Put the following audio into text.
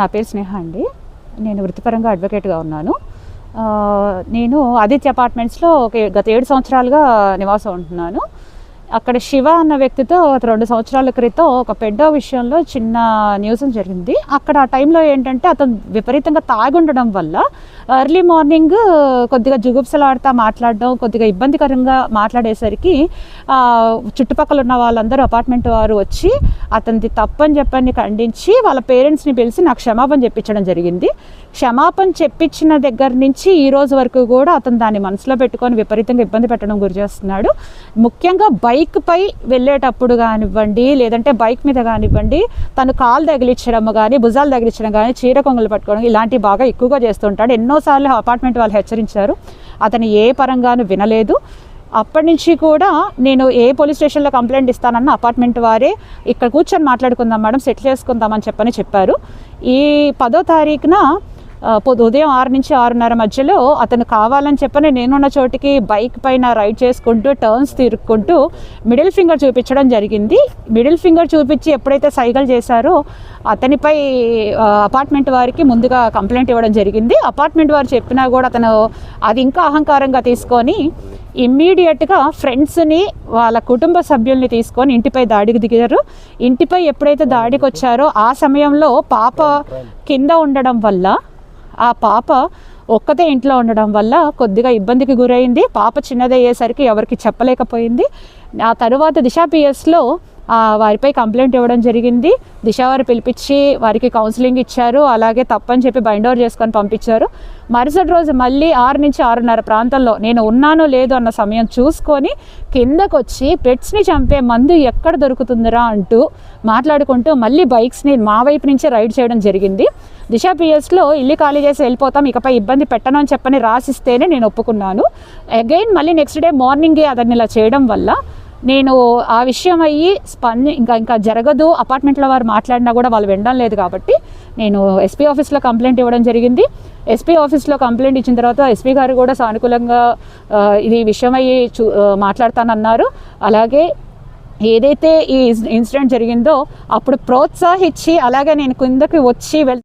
నా పేరు స్నేహ అండి. నేను వృత్తిపరంగా అడ్వకేట్గా ఉన్నాను. నేను ఆదిత్య అపార్ట్మెంట్స్లో ఒక గత ఏడు సంవత్సరాలుగా నివాసం ఉంటున్నాను. అక్కడ శివ అన్న వ్యక్తితో రెండు సంవత్సరాల క్రితం ఒక పెద్ద విషయంలో చిన్న న్యూస్ జరిగింది. అక్కడ ఆ టైంలో ఏంటంటే అతను విపరీతంగా తాగి ఉండడం వల్ల ఎర్లీ మార్నింగ్ కొద్దిగా జుగుప్సలాడుతా మాట్లాడడం కొద్దిగా ఇబ్బందికరంగా మాట్లాడేసరికి చుట్టుపక్కల ఉన్న వాళ్ళందరూ అపార్ట్మెంట్ వారు వచ్చి అతనిది తప్పని చెప్పని ఖండించి వాళ్ళ పేరెంట్స్ని పిలిచి నాకు క్షమాపణ చెప్పించడం జరిగింది. క్షమాపణ చెప్పించిన దగ్గర నుంచి ఈ రోజు వరకు కూడా అతను దాన్ని మనసులో పెట్టుకొని విపరీతంగా ఇబ్బంది పెట్టడం గురి చేస్తున్నాడు. ముఖ్యంగా బైక్ పై వెళ్ళేటప్పుడు కానివ్వండి లేదంటే బైక్ మీద కానివ్వండి తను కాలు తగిలించడం కానీ భుజాలు తగిలించడం కానీ చీర కొంగలు పట్టుకోవడం ఇలాంటివి బాగా ఎక్కువగా చేస్తుంటాడు ఎన్నోసార్లు అపార్ట్మెంట్ వాళ్ళు హెచ్చరించారు. అతను ఏ పరంగాను వినలేదు. అప్పటి నుంచి కూడా నేను ఏ పోలీస్ స్టేషన్లో కంప్లైంట్ ఇస్తానన్న అపార్ట్మెంట్ వారే ఇక్కడ కూర్చొని మాట్లాడుకుందాం మేడం సెటిల్ చేసుకుందామని చెప్పని చెప్పారు. ఈ పదో తారీఖున ఉదయం ఆరు నుంచి ఆరున్నర మధ్యలో అతను కావాలని చెప్పని నేనున్న చోటికి బైక్ పైన రైడ్ చేసుకుంటూ టర్న్స్ తిరుక్కుంటూ మిడిల్ ఫింగర్ చూపించడం జరిగింది. మిడిల్ ఫింగర్ చూపించి ఎప్పుడైతే సైకిల్ చేశారో అతనిపై అపార్ట్మెంట్ వారికి ముందుగా కంప్లైంట్ ఇవ్వడం జరిగింది. అపార్ట్మెంట్ వారు చెప్పినా కూడా అతను అది ఇంకా అహంకారంగా తీసుకొని ఇమ్మీడియట్గా ఫ్రెండ్స్ని వాళ్ళ కుటుంబ సభ్యుల్ని తీసుకొని ఇంటిపై దాడికి దిగారు. ఇంటిపై ఎప్పుడైతే దాడికి వచ్చారో ఆ సమయంలో పాప కింద ఉండడం వల్ల ఆ పాప ఒక్కతే ఇంట్లో ఉండడం వల్ల కొద్దిగా ఇబ్బందికి గురైంది. పాప చిన్నదయ్యేసరికి ఎవరికి చెప్పలేకపోయింది. ఆ తరువాత దిశా పిఎస్లో వారిపై కంప్లైంట్ ఇవ్వడం జరిగింది. దిశ వారు పిలిపించి వారికి కౌన్సిలింగ్ ఇచ్చారు. అలాగే తప్పని చెప్పి బైండ్ ఓవర్ చేసుకొని పంపించారు. మరుసటి రోజు మళ్ళీ ఆరు నుంచి ఆరున్నర ప్రాంతంలో నేను ఉన్నానో లేదు అన్న సమయం చూసుకొని కిందకొచ్చి పెట్స్ని చంపే మందు ఎక్కడ దొరుకుతుందిరా అంటూ మాట్లాడుకుంటూ మళ్ళీ బైక్స్ని మా వైపు నుంచి రైడ్ చేయడం జరిగింది. దిశా పిఎస్లో ఇల్లు ఖాళీ చేసి వెళ్ళిపోతాం ఇకపై ఇబ్బంది పెట్టను అని చెప్పని రాసిస్తేనే నేను ఒప్పుకున్నాను. అగైన్ మళ్ళీ నెక్స్ట్ డే మార్నింగే అతన్ని ఇలా చేయడం వల్ల నేను ఆ విషయం అయ్యి స్పంది ఇంకా ఇంకా జరగదు అపార్ట్మెంట్లో వారు మాట్లాడినా కూడా వాళ్ళు వినడం లేదు కాబట్టి నేను ఎస్పీ ఆఫీస్లో కంప్లైంట్ ఇవ్వడం జరిగింది. ఎస్పీ ఆఫీస్లో కంప్లైంట్ ఇచ్చిన తర్వాత ఎస్పీ గారు కూడా సానుకూలంగా ఇది విషయం అయ్యి చూ మాట్లాడతానన్నారు. అలాగే ఏదైతే ఈ ఇన్సిడెంట్ జరిగిందో అప్పుడు ప్రోత్సహించి అలాగే నేను కిందకి వచ్చి వెళ్